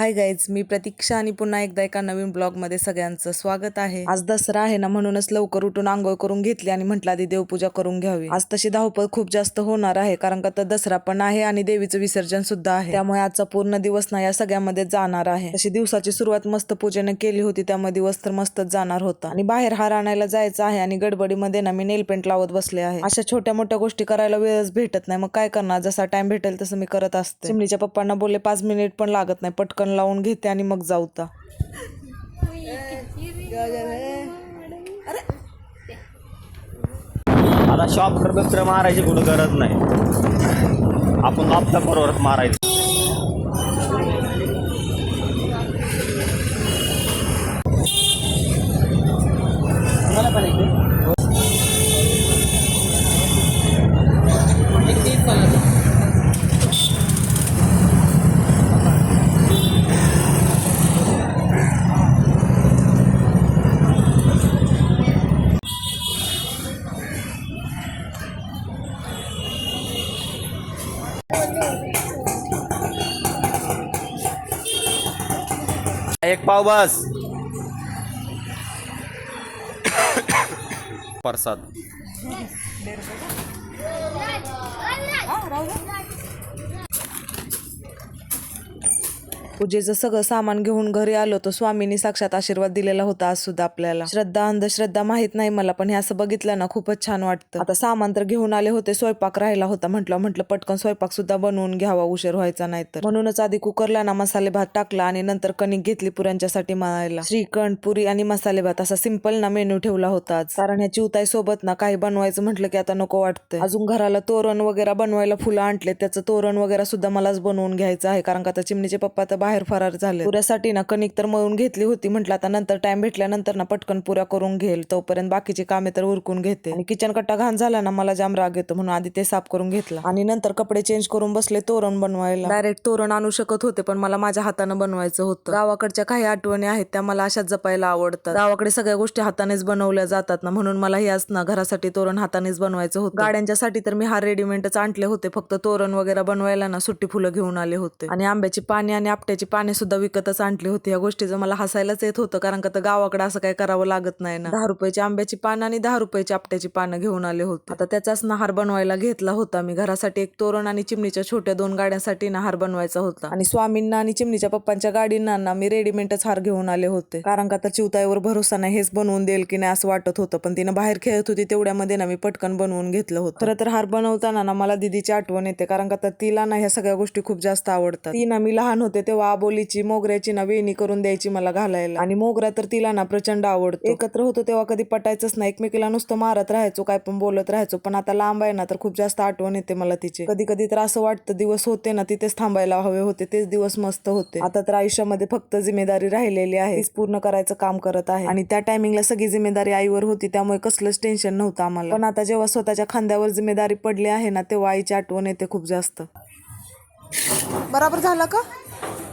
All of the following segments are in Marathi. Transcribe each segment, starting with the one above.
हाय गाईज मी प्रतीक्षा आणि पुन्हा एकदा एका नवीन ब्लॉगमध्ये सगळ्यांचं स्वागत आहे. आज दसरा आहे ना म्हणूनच लवकर उठून आंघोळ करून घेतली आणि म्हटलं आधी देवपूजा करून घ्यावी. आज तशी धावपळ खूप जास्त होणार आहे कारण का तर दसरा पण आहे आणि देवीचं विसर्जन सुद्धा आहे. त्यामुळे आजचा पूर्ण दिवस ना या सगळ्यामध्ये जाणार आहे. तशी दिवसाची सुरुवात मस्त पूजेने केली होती त्यामुळे दिवस तर मस्तच जाणार होता. आणि बाहेर हार आणायला जायचं आहे आणि गडबडीमध्ये ना मी नेल पेंट लावत बसले आहे. अशा छोट्या मोठ्या गोष्टी करायला वेळच भेटत नाही. मग काय करणार? जसा टाइम भेटेल तसं मी करत असते. चिमणीच्या पप्पांना बोलले पाच मिनिट पण लागत नाही पटकन लावून घेते आणि मग जाऊता आता शॉप तर मारायची कुठं गरज नाही. आपण आपता बरोबर मारायचं. पाव बस. प्रसाद. पूजेचं सगळं सामान घेऊन घरी आलो तर स्वामींनी साक्षात आशीर्वाद दिलेला होता आज सुद्धा आपल्याला. श्रद्धा अंधश्रद्धा माहीत नाही मला पण हे असं बघितलं ना खूपच छान वाटतं. आता सामान तर घेऊन आले होते स्वयंपाक राहिला होता. म्हटलं म्हटलं पटकन स्वयंपाक सुद्धा बनवून घ्यावा उशीर व्हायचा नाही तर. म्हणूनच आधी कुकरला ना मसाले भात टाकला आणि नंतर कणिक घेतली पुऱ्यांच्यासाठी मळायला. श्रीखंड पुरी आणि मसाले भात असा सिंपल ना मेन्यू ठेवला होता आज. कारण ह्या चिवताई सोबत ना काही बनवायचं म्हटलं की आता नको वाटतं अजून घराला तोरण वगैरे बनवायला फुलं आणले त्याचं तोरण वगैरे सुद्धा मलाच बनवून घ्यायचं आहे. कारण का आता चिमणीचे पप्पा तर बाहेर फरार झाले पुऱ्यासाठी ना कणिक तर मळून घेतली होती. म्हटलं आता नंतर टाइम भेटल्यानंतर ना पटकन पुऱ्या करून घेईल. तोपर्यंत बाकीची कामे तर उरकून घेते. आणि किचन कट्टा घाण झाला ना मला जाम राग येतो. म्हणून आधी ते साफ करून घेतला. आणि नंतर कपडे चेंज करून बसले तोरण बनवायला. डायरेक्ट तोरण आणू शकत होते पण मला माझ्या हातानं बनवायचं होतं. गावाकडच्या काही आठवणी आहेत त्या मला अशाच जपायला आवडतात. गावाकडे सगळ्या गोष्टी हातानेच बनवल्या जातात ना. म्हणून मला हे ना घरासाठी तोरण हातानेच बनवायचं होतं. गाड्यांच्यासाठी तर मी हा रेडीमेडच आणले होते. फक्त तोरण वगैरे बनवायला ना सुट्टी फुलं घेऊन आले होते. आणि आंब्याची पाणी आणि आपट्याची पाने सुद्धा विकतच आणली होती या गोष्टीचं. मला हसायलाच येत होतं कारण का तर गावाकडे असं काही करावं लागत नाही ना. दहा रुपयाची आंब्याची पानं आणि दहा रुपयाची आपट्याची पानं घेऊन आले होते. आता त्याचाच नहार बनवायला घेतला होता मी. घरासाठी एक तोरण आणि चिमणीच्या छोट्या दोन गाड्यांसाठी नहार बनवायचा होता. आणि स्वामींना आणि चिमणीच्या पप्पांच्या गाडींना ना मी रेडीमेडच हार घेऊन आले होते. कारण का तर चिवताईवर भरोसा नाही हेच बनवून देईल की नाही असं वाटत होतं. पण तिनं बाहेर खेळत होती तेवढ्यामध्ये ना मी पटकन बनवून घेतलं होतं. खरं तर हार बनवताना ना मला दिदीची आठवण येते. कारण का तर तिला ना ह्या सगळ्या गोष्टी खूप जास्त आवडतात. ती ना मी लहान होते तेव्हा आबोलीची मोगऱ्याची ना वेणी करून द्यायची मला घालायला. आणि मोगरा तर तिला ना प्रचंड आवडतो. एकत्र होतो तेव्हा कधी पटायचंच नाही. एकमेकीला नुसतं मारत राहायचो काय पण बोलत राहायचो. पण आता लांब आहे ना तर खूप जास्त आठवण येते मला तिची. कधी कधी तर असं वाटतं दिवस होते ना तिथेच थांबायला हवे होते. तेच दिवस मस्त होते. आता तर आयुष्यामध्ये फक्त जिम्मेदारी राहिलेली आहे. पूर्ण करायचं काम करत आहे. आणि त्या टायमिंगला सगळी जिम्मेदारी आईवर होती त्यामुळे कसलंच टेन्शन नव्हतं आम्हाला. पण आता जेव्हा स्वतःच्या खांद्यावर जिम्मेदारी पडली आहे ना तेव्हा आईची आठवण येते खूप जास्त. बरोबर झालं का?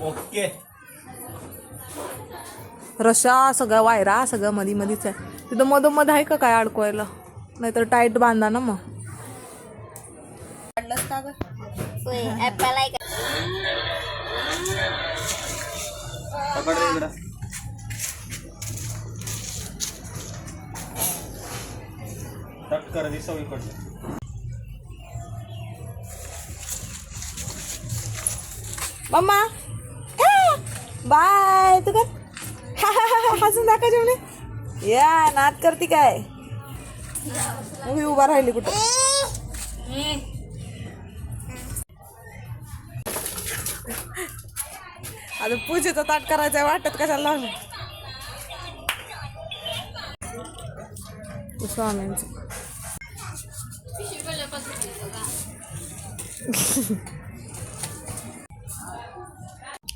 ओके. रशा सगळं वायरा सगळं मधी मधीच आहे. तिथं मधोमध आहे का काय अडकवायला? नाहीतर टाईट बांधा ना मग. का कर मम्मा बाय. तू कर. हसून दाखव जेवणे या नात करते काय? मी उभा राहिली कुठे? आता पूजेचं ताट करायचंय वाटत कशाला लावलं?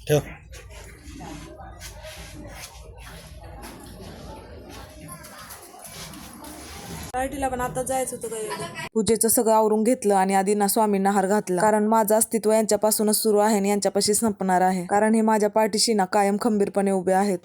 ठेव. पार्टीला पण आता जायचं होतं काय पूजेचं सगळं आवरून घेतलं आणि आदींना स्वामींना हार घातला. कारण माझं अस्तित्व यांच्यापासूनच सुरू आहे आणि यांच्यापाशी संपणार आहे. कारण हे माझ्या पाठीशी ना कायम खंबीरपणे उभे आहेत.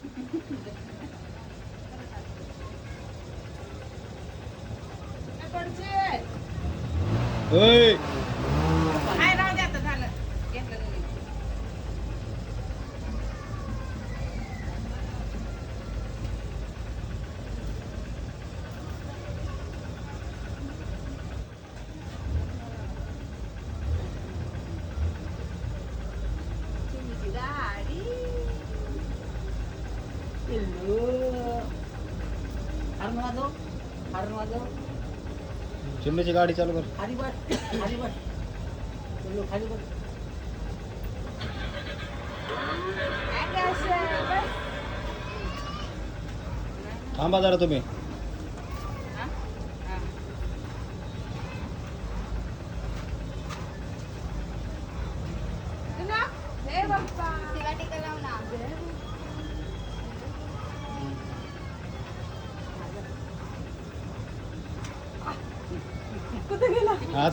चिमणीची गाडी चालू कर. थांबा जरा तुम्ही.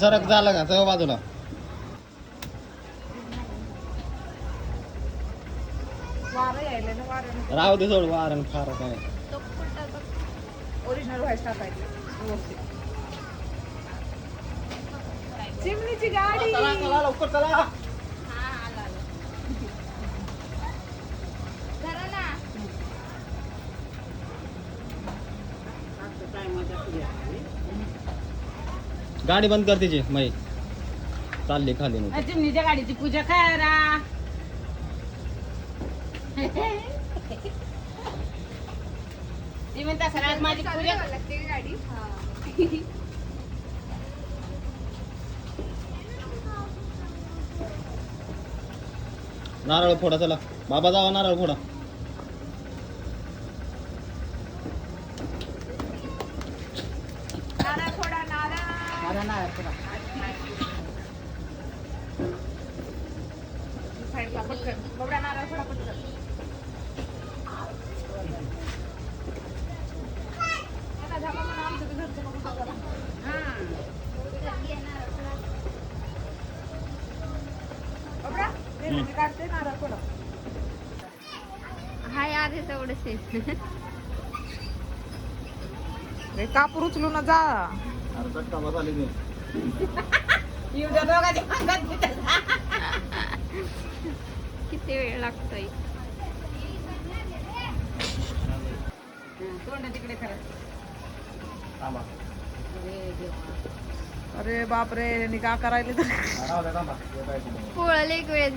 जरा झालं का? सगळं बाजूला. राहू दे सोड वारण फार काय. ओरिजिनल व्हायस टाकायचं. चिमणीची गाडी. लवकर चला हा आला आला धरा ना गाडी बंद कर तिची मै चालली खाली. चिमणीच्या गाडीची पूजा करा. ती म्हणता खरंच माझी पूजा लागते गाडी? नारळ फोडा चला. बाबा जावा नारळ फोडा नारळ फोडा नारळ साईडला पटकन बबड्या नारळ फोडा पटकन आता झालं म्हणा आमचं तर घरचं बघू बघा. बबड्या, ते हम्म. मी काढते नारळ फोडा हाय आधी तेवढंच आहे. रे कापूर उचलू ना जा. किती वेळ लागतोय तोंड तिकडे खरं. अरे बापरे यांनी का करायले हा. हे. पोळाला एक वेळ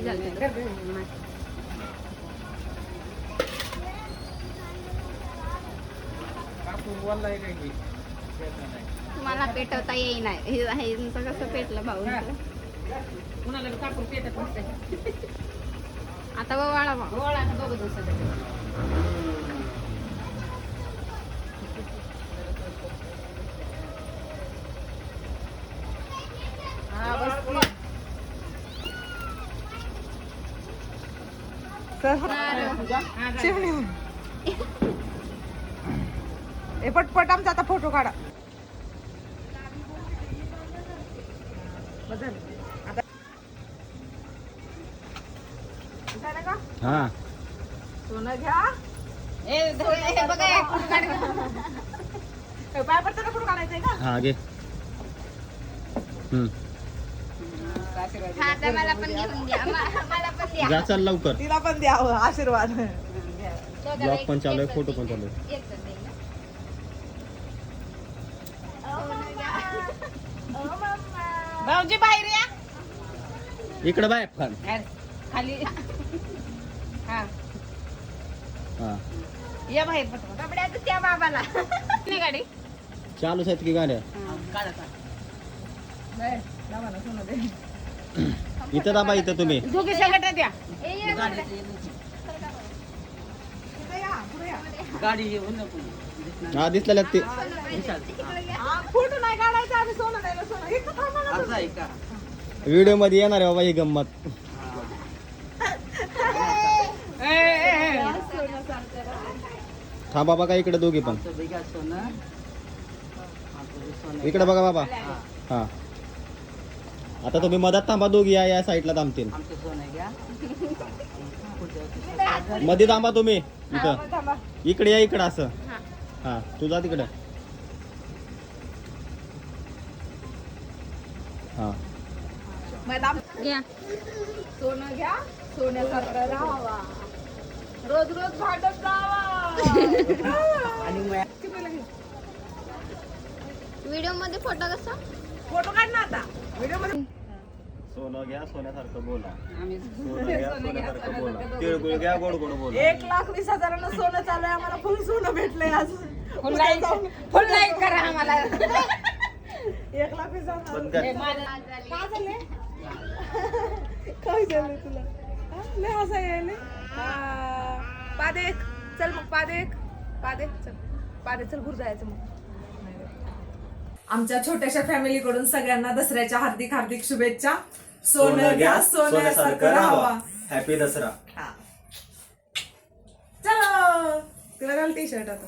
झालं की? पेटलं नाही. तुम्हाला पेटवता येईना हे आहे यांचं कसं पेटलं भाऊ आता वाळा मग गोळा दोघं दिवसात हा बस सर चिमणी ए पटपट आमचा आता फोटो काढा. हा. सोनं घ्या. ए, हे बघा, हे पाय पडताना फोटो काढायचंय का? हा घे. हम्म. हा तर मला पण घेऊन द्या. मा- मला पण द्या. जा चल लवकर. तिला पण द्यावं आशीर्वाद. दोघाला ब्लॉग पण चालू आहे फोटो पण चालू आहे. घ्या. भाऊजी बाहेर या. इकडे बाय फन अरे, खाली. हा. हा. या बाहेर पटकन. त्या बाबाला. नाही गाडी. चालूच आहेत की गाड्या? काढा काढा. इथं दाबा इथं तुम्ही. दोघी द्या ए, ये बाबड्या. इथं या, पुढे या. हा. हा, फोटो नाही काढायचा आम्ही सोनं सोनं. इथं थांबा ना तुम्ही. व्हिडिओमध्ये येणार आहे बाबा ही गंमत. ए, ए, ए. थांबा बघा इकडे दोघी पण. इकडे बघा बाबा. हा. आता तुम्ही मधात थांबा दोघी या या साईडला थांबतील. मध्ये थांबा तुम्ही. इथं. थांबा. इकडे या इकडं असं. हा. तू जा तिकडे. हा. घ्या. सोनं घ्या. सोन्यासारखं राहावा. रोज रोज भांडत व्हिडिओमध्ये फोटो कसा? फोटो काढ ना आता. व्हिडिओमध्ये सोनं घ्या सोन्यासारखं बोला. आम्ही सोनं घ्या सोन्यासारखं बोला. तिळगुळ घ्या गोड गोड बोला. एक लाख वीस हजारानं सोनं चालू आहे आम्हाला फुल सोनं भेटलंय आज. फुल लाईक फुल लाईक करा आम्हाला. एक लाख वीस हजार. काय झाले काय झालं तुला? लय हसा यायले? पादेक चल मग पादेक पादेक चल. पादे चल घुर जायचं मग. आमच्या छोट्याशा फॅमिलीकडून सगळ्यांना दसऱ्याच्या हार्दिक हार्दिक शुभेच्छा. सोनं घ्या सोन्यासारखं राहावा. हॅपी दसरा. चलो. तिला घाल टी शर्ट आता.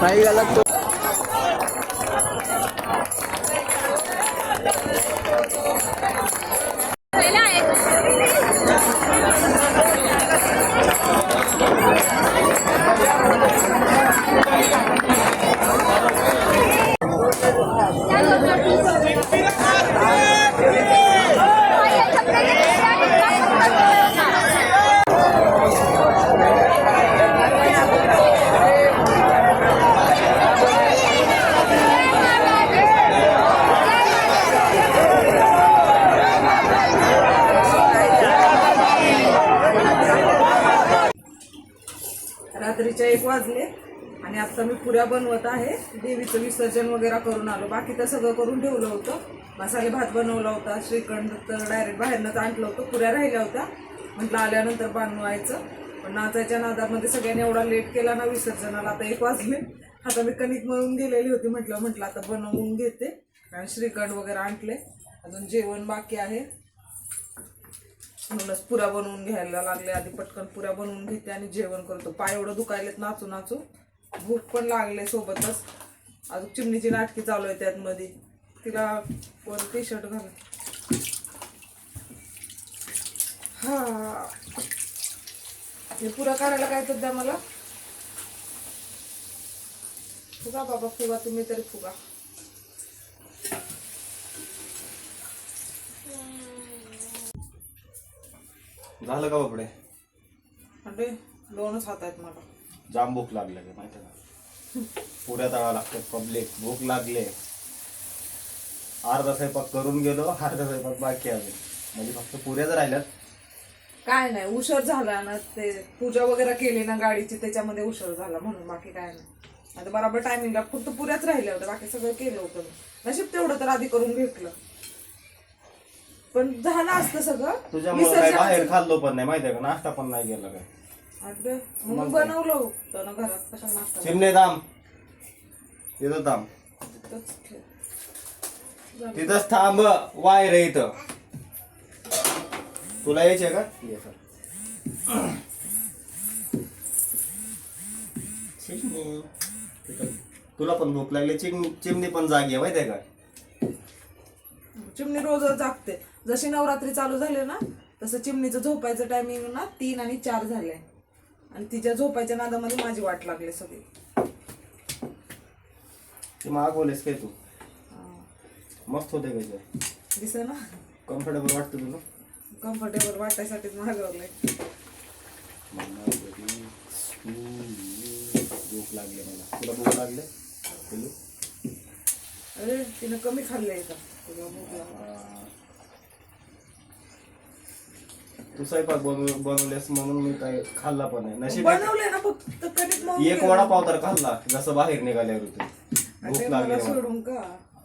काही गलत पुऱ्या बनवत आहे. देवीचं विसर्जन वगैरे करून आलो. बाकी तर सगळं करून ठेवलं होतं. मसाले भात बनवला होता. श्रीखंड तर डायरेक्ट बाहेरनंच आणलं होतं. पुऱ्या राहिल्या होत्या. म्हटलं आल्यानंतर बनवायचं. पण नाचायच्या नादामध्ये सगळ्यांनी एवढा लेट केला ना विसर्जनाला. आता एक वाजले. आता मी कणिक मळून गेलेली होती. म्हटलं म्हटलं आता बनवून घेते. आणि श्रीखंड वगैरे आणले. अजून जेवण बाकी आहे. म्हणूनच पुऱ्या बनवून घ्यायला लागले. आधी पटकन पुऱ्या बनवून घेते आणि जेवण करतो. पाय एवढं दुखायलेत नाचू नाचू भूक पण लागले सोबतच. अजून चिमणीची नाटकी चालू आहे त्यात मध्ये तिला वर टी शर्ट घाल हा. हे पुरा काढायला काय तर द्या मला. फुगा बाबा फुगा तुम्ही तरी फुगा. झालं का बापडे? म्हणजे दोनच हात आहेत मला. जाम भूक लागले माहिती का? पुऱ्या तळा लागतात पब्लिक भूक लागले. अर्धा स्वयंपाक करून गेलो अर्धा स्वयंपाक बाकी आहे म्हणजे फक्त पुऱ्याच राहिल्यात. काय नाही उशीर झाला ना ते पूजा वगैरे केली ना गाडीची त्याच्यामध्ये उशीर झाला म्हणून बाकी काय नाही. आता बरोबर टायमिंगला फक्त पुऱ्याच राहिल्या होत्या बाकी सगळं केलं होतं मी. नशीब तेवढं तर आधी करून घेतलं. पण झालं असतं सगळं. तुझ्यामुळे विसर्जनाचं- बाहेर खाल्लो पण नाही माहिती आहे का? नाश्ता पण नाही गेला काय? अरे, मग बनवलं होतं ना घरात कशा नाश्ता चिमणे दाम. तिथं थांब. तिथंच ठेव. तिथंच थांब. वायर आहे इथं. तुला यायचे का? ये सर. चिमणी. तिथं- तुला पण भूक लागली. चिम चिमणी पण जागी आहे माहिती आहे का? चिमणी रोजच जागते. जशी नवरात्री चालू झाली ना तसं चिमणीचं झोपायचं टायमिंग ना तीन आणि चार झाले. आणि तिच्या झोपायच्या नादामध्ये माझी वाट लागली सगळी. ते मागवलेस काय तू? मस्त होते काय ते दिस ना? कम्फर्टेबल वाटतं तुला? कम्फर्टेबल वाटायसाठीच मागवलंय भूक लागली मला. तुला भूक लागले? अरे तिनं कमी खाल्लंय का? तुला भूक लागली. तू स्वयंपाक बनव बनवलेस म्हणून मी काय खाल्ला पण नाही नशीब बनवलंय ना फक्त कणिक मग एक वडापाव तर खाल्ला जसं बाहेर निघाल्यावर होते भूक लागली मला मला. सोडून का?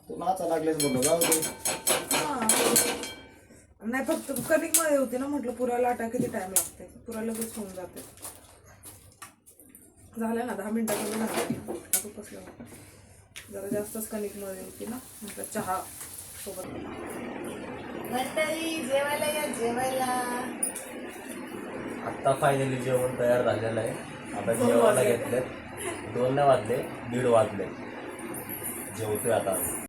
तू नाचा लागलेस बोललो गाव दे. हा. नाही फक्त कणिकमध्ये होती ना म्हटलं पुरा लाटा किती टाइम लागते. पुरा लगेच होऊन जाते. झालं ना दहा मिनिटात झालं आता कसलं जरा जास्तच कणिकमध्ये होती ना. म्हटलं चहा सोबत. मंडळी जेवायला या जेवायला. आत्ता फायनली जेवण तयार झालेलं आहे. आता जेवायला घेतले दोन नाही वाजले दीड वाजले. जेवतोय आता